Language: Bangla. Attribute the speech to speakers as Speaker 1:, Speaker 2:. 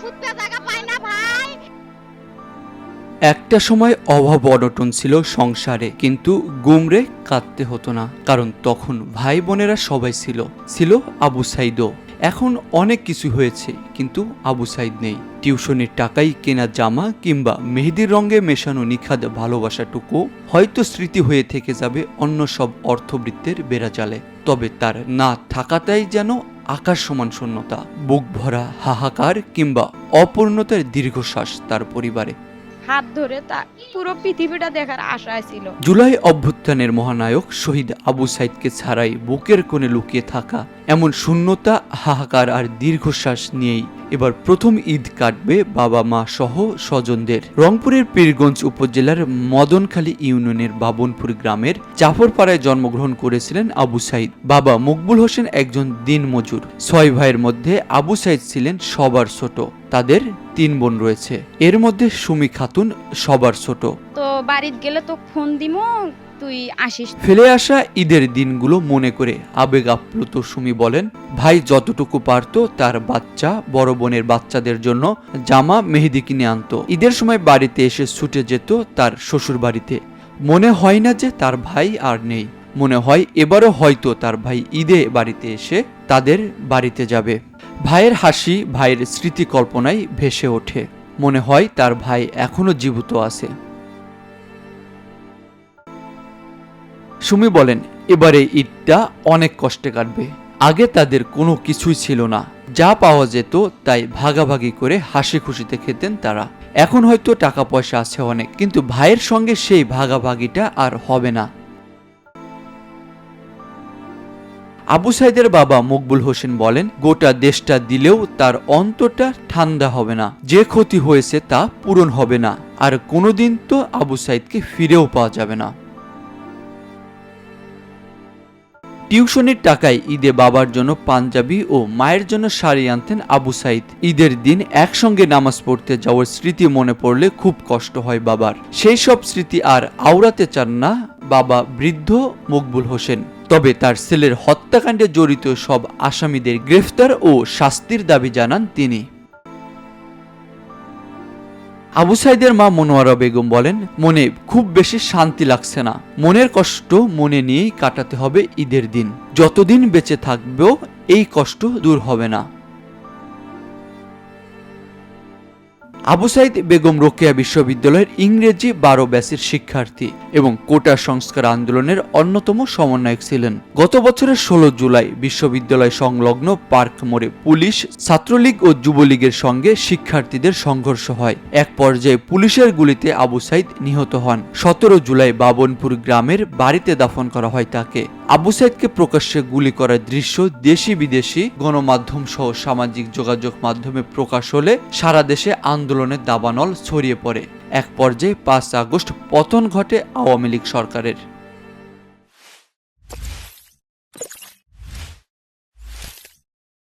Speaker 1: সুত্তে জায়গা পায় না ভাই।
Speaker 2: একটা সময় অভাব অনটন ছিল সংসারে, কিন্তু গুমরে কাঁদতে হতো না, কারণ তখন ভাই বোনেরা সবাই ছিল ছিল আবু সাইদও। এখন অনেক কিছু হয়েছে, কিন্তু আবু সাইদ নেই। টিউশনের টাকাই কেনা জামা কিংবা মেহেদির রঙে মেশানো নিখাদ ভালোবাসাটুকু হয়তো স্মৃতি হয়ে থেকে যাবে অন্য সব অর্থবৃত্তের বেড়াজালে। তবে তার না থাকাটাই যেন আকাশ সমান শূন্যতা বুক ভরা হাহাকার কিংবা অপূর্ণতার দীর্ঘশ্বাস তার পরিবারে।
Speaker 3: হাত ধরে তা পুরো পৃথিবীটা দেখার আশায় ছিল।
Speaker 2: জুলাই অভ্যুত্থানের মহানায়ক শহীদ আবু সাইদকে ছাড়াই বুকের কোণে লুকিয়ে থাকা এমন শূন্যতা, হাহাকার আর দীর্ঘশ্বাস নিয়েই এবার প্রথম ঈদ কাটবে বাবা মা সহ স্বজনদের। রংপুরের পীরগঞ্জ উপজেলার মদনখালী ইউনিয়নের বাবনপুর গ্রামের জাফরপাড়ায় জন্মগ্রহণ করেছিলেন আবু সাইদ। বাবা মকবুল হোসেন একজন দিনমজুর। ছয় ভাইয়ের মধ্যে আবু সাইদ ছিলেন সবার ছোট। তাদের তিন বোন রয়েছে। এর মধ্যে সুমি খাতুন সবার ছোট।
Speaker 3: তো বাড়িতে গেলে তো ফোন দিমু তুই আসিস
Speaker 2: ফেলে আসা ঈদের দিনগুলো মনে করে আবেগ আপ্লুত সুমি বলেন ভাই যতটুকু পারতো তার বাচ্চা বড় বোনের বাচ্চাদের জন্য জামা মেহেদি কিনে আনতো। ঈদের সময় বাড়িতে এসে ছুটে যেত তার শ্বশুর বাড়িতে মনে হয় না যে তার ভাই আর নেই। মনে হয় এবারও হয়তো তার ভাই ঈদে বাড়িতে এসে তাদের বাড়িতে যাবে। ভাইয়ের হাসি, ভাইয়ের স্মৃতি কল্পনায় ভেসে ওঠে। মনে হয় তার ভাই এখনও জীবিত আছে। সুমি বলেন, এবারে ঈদটা অনেক কষ্টে কাটবে। আগে তাদের কোনো কিছুই ছিল না। যা পাওয়া যেত তাই ভাগাভাগি করে হাসি খুশিতে খেতেন তারা। এখন হয়তো টাকা পয়সা আছে অনেক, কিন্তু ভাইয়ের সঙ্গে সেই ভাগাভাগিটা আর হবে না। আবু সাইদের বাবা মকবুল হোসেন বলেন, গোটা দেশটা দিলেও তার অন্তরটা ঠান্ডা হবে না। যে ক্ষতি হয়েছে তা পূরণ হবে না। আর কোনোদিন তো আবু সাইদকে ফিরেও পাওয়া যাবে না। টিউশনের টাকায় ঈদে বাবার জন্য পাঞ্জাবি ও মায়ের জন্য শাড়ি আনতেন আবু সাইদ। ঈদের দিন একসঙ্গে নামাজ পড়তে যাওয়ার স্মৃতি মনে পড়লে খুব কষ্ট হয় বাবার। সেই সব স্মৃতি আর আওড়াতে চান না বাবা বৃদ্ধ মকবুল হোসেন। তবে তার ছেলের হত্যাকাণ্ডে জড়িত সব আসামিদের গ্রেফতার ও শাস্তির দাবি জানান তিনি। আবু সাইদের মা মনোয়ারা বেগম বলেন, মনে খুব বেশি শান্তি লাগছে না। মনের কষ্ট মনে নিয়েই কাটাতে হবে ঈদের দিন। যতদিন বেঁচে থাকবেও এই কষ্ট দূর হবে না। আবু সাইদ বেগম রোকেয়া বিশ্ববিদ্যালয়ের ইংরেজি বারো ব্যাচের শিক্ষার্থী এবং কোটা সংস্কার আন্দোলনের অন্যতম সমন্বয়ক ছিলেন। গত বছরের ষোলো জুলাই বিশ্ববিদ্যালয় সংলগ্ন পার্ক মোড়ে পুলিশ, ছাত্রলীগ ও যুবলীগের সঙ্গে শিক্ষার্থীদের সংঘর্ষ হয়। এক পর্যায়ে পুলিশের গুলিতে আবু সাইদ নিহত হন। সতেরো জুলাই বাবনপুর গ্রামের বাড়িতে দাফন করা হয় তাকে। আবু সাইদকে প্রকাশ্যে গুলি করার দৃশ্য দেশি বিদেশি গণমাধ্যম সহ সামাজিক যোগাযোগ মাধ্যমে প্রকাশ হলে সারা দেশে আন্দোলনের দাবানল ছড়িয়ে পড়ে। এক পর্যায়ে পাঁচ আগস্ট পতন ঘটে আওয়ামী লীগ সরকারের।